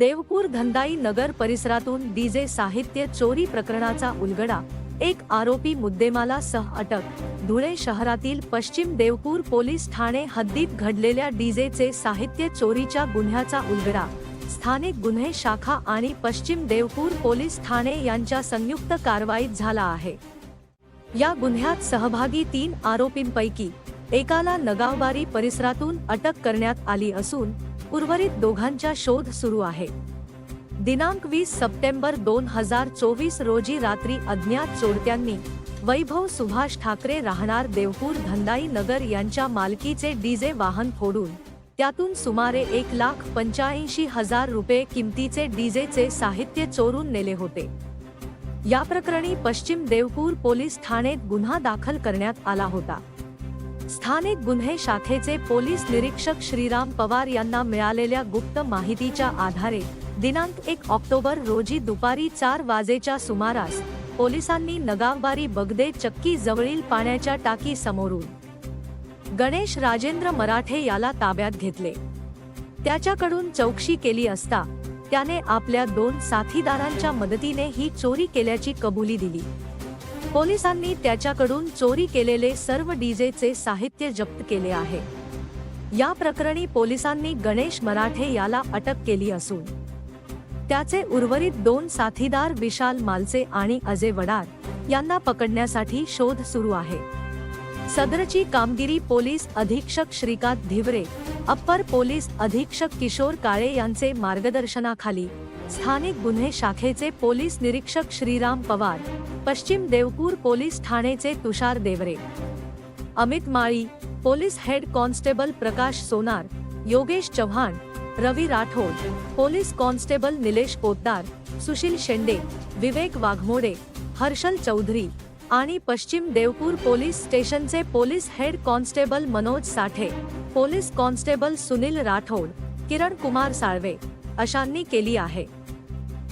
देवपूर धंदाई नगर परिसरातून डीजे साहित्य चोरी प्रकरणाचा उलगडा. एक आरोपी मुद्देमाला सह अटक. धुळे शहरातील पश्चिम देवपूर पोलीस ठाणे हद्दीत घडलेल्या डीजेचे साहित्य चोरीच्या गुन्ह्याचा उलगडा. स्थानिक गुन्हे शाखा आणि पश्चिम देवपूर पोलीस ठाणे यांच्या संयुक्त कारवाईत झाला आहे. या गुन्ह्यात सहभागी तीन आरोपींपैकी एकाला नगावबारी परिसरातून अटक करण्यात आली असून उर्वरित दोघांचा शोध सुरू आहे. दिनांक वीस सप्टेंबर दोन हजार चोवीस रोजी रात्री अज्ञात चोरट्यांनी वैभव सुभाष ठाकरे राहणार देवपूर धंदाई नगर यांच्या मालकीचे डीजे वाहन फोडून त्यातून सुमारे एक लाख पंच्याऐंशी हजार रुपये किमतीचे डीजेचे साहित्य चोरून नेले होते. या प्रकरणी पश्चिम देवपूर पोलीस ठाणेत गुन्हा दाखल करण्यात आला होता. स्थानिक गुन्हे शाखेचे पोलीस निरीक्षक श्रीराम पवार यांना मिळालेल्या गुप्त माहितीच्या आधारे दिनांक एक ऑक्टोबर रोजी दुपारी चार वाजेच्या सुमारास पोलिसांनी नगावबारी बगदे चक्की जवळील पाण्याच्या टाकी समोरून गणेश राजेंद्र मराठे याला ताब्यात घेतले. त्याच्याकडून चौकशी केली असता त्याने आपल्या दोन साथीदारांच्या मदतीने ही चोरी केल्याची कबुली दिली. पोलिसांनी त्याच्याकडून चोरी केलेले सर्व डीजेचे साहित्य जप्त केले आहे. या प्रकरणी पोलिसांनी गणेश मराठे याला अटक केली असून त्याचे उर्वरित दोन साथीदार विशाल मालचे आणि अजय वडार यांना पकडण्यासाठी शोध सुरू आहे. सदरची कामगिरी पोलीस अधीक्षक श्रीकांत धिवरे अप्पर पोलीस अधीक्षक किशोर काळे यांचे मार्गदर्शनाखाली स्थानिक गुन्हे शाखेचे पोलीस निरीक्षक श्रीराम पवार पश्चिम Deopur police ठाणेचे Tushar Deore Amit Mali police head constable Prakash Sonar Yogesh Chavan Ravi Rathod police constable Nilesh Potdar Sushil Shende Vivek Waghmode Harshal Chaudhari आणि पश्चिम देवपूर पोलीस स्टेशनचे police head constable Manoj Sathe police constable Sunil Rathod Kiran Kumar Salve अशांनी केली आहे.